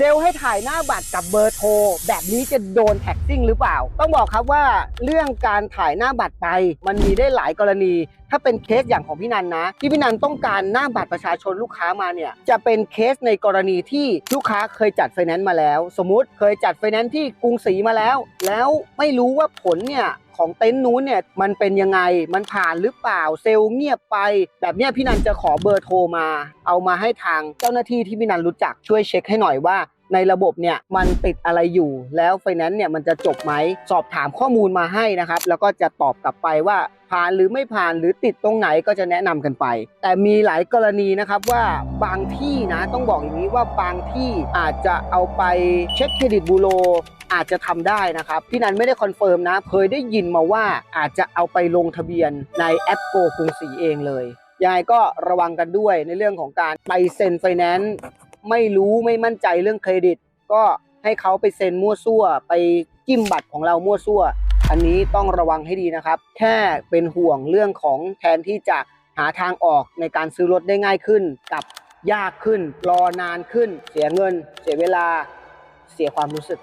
เซลให้ถ่ายหน้าบัตรกับเบอร์โทร แบบนี้จะโดนแท็กซิ่งหรือเปล่า ต้องบอกครับว่าเรื่องการถ่ายหน้าบัตรไป มันมีได้หลายกรณี ถ้าเป็นเคสอย่างของพี่นันนะ ที่พี่นันต้องการหน้าบัตรประชาชนลูกค้ามาเนี่ยจะเป็นเคสในกรณีที่ลูกค้าเคยจัดไฟแนนซ์มาแล้ว สมมุติเคยจัดไฟแนนซ์ที่กรุงศรีมาแล้ว แล้วไม่รู้ว่าผลเนี่ยของเต็นท์นู้นเนี่ยมันเป็นยังไงมันผ่านหรือเปล่าเซลล์เงียบไป แบบเนี้ยพี่นันจะขอเบอร์โทรมา เอามาให้ทางเจ้าหน้าที่ที่พี่นันรู้จักช่วยเช็คให้หน่อยว่า ในระบบเนี่ยมันติดอะไรอยู่แล้วไฟแนนซ์เนี่ยมันจะจบไหมสอบถามข้อมูลมาให้นะครับ แล้วก็จะตอบกลับไปว่าผ่านหรือไม่ผ่านหรือติดตรงไหนก็จะแนะนำกันไป แต่มีหลายกรณีนะครับว่าบางที่นะต้องบอกอย่างนี้ว่าบางที่อาจจะเอาไปเช็คเครดิตบูโรอาจจะทำได้นะครับ พี่นันไม่ได้คอนเฟิร์มนะ เคยได้ยินมาว่าอาจจะเอาไปลงทะเบียนในแอปโกกรุงศรีเองเลยยังไงก็ระวังกันด้วยในเรื่องของการไปเซ็นไฟแนนซ์ ไม่รู้ไม่มั่นใจเรื่องเครดิต ก็ให้เขาไปเซ็นมั่วซั่ว ไปจิ้มบัตรของเรามั่วซั่ว อันนี้ต้องระวังให้ดีนะครับ แค่เป็นห่วงเรื่องของแทนที่จะหาทางออกในการซื้อรถได้ง่ายขึ้น กับยากขึ้น รอนานขึ้น เสียเงิน เสียเวลา เสียความรู้สึก